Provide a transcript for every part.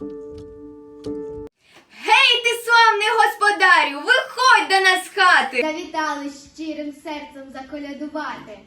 Гей, ти славний господарю, виходь до нас з хати! Завітали щирим серцем заколядувати.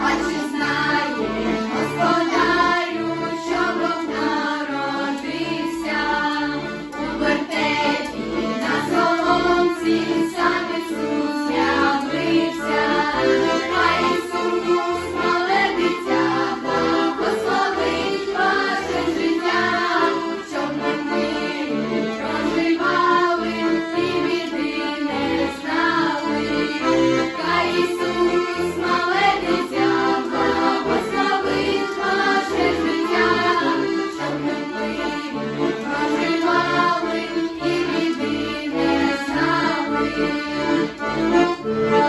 Pode Thank you.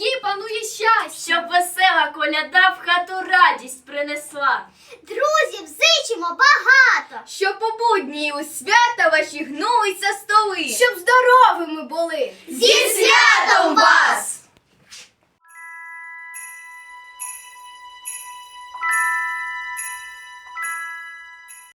сім'ї панує щастя, щоб весела коляда в хату радість принесла. Друзів зичимо багато, щоб у будні у свята ваші гнулися столи. Щоб